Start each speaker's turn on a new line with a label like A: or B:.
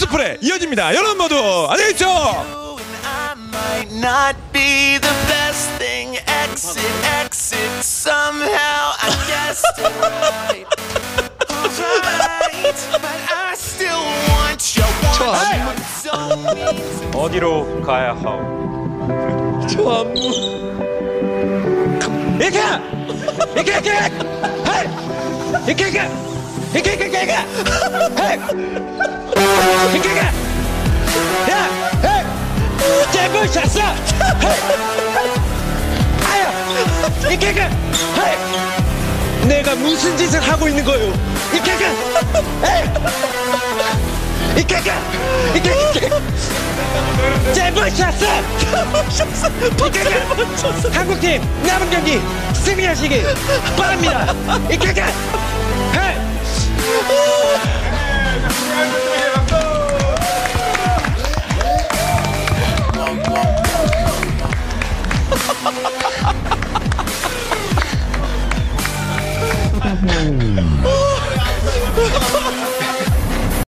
A: 코스프레 이어집니다. 여러분 모두 안녕히 계십시오.
B: I might not be the best thing. Exit, exit. Somehow I guessed it right. Alright, but I still want you. Want you so mean.
C: 어디로 가야 하오?
A: 이렇게 이렇게 이렇게 헤이 이렇게 이렇게 이렇게 이렇게 이렇게 헤이 이렇게 야 헤이. 잼을 잤어? 헤이. 아야 이렇게 헤이. 내가 무슨 짓을 하고 있는 이렇게 이렇게 헤이. 이렇게 이렇게 이렇게 이렇게 잼을 잤어? 이렇게 이렇게 한국팀 남은 경기 승리하시길 바랍니다. 이렇게 Oh,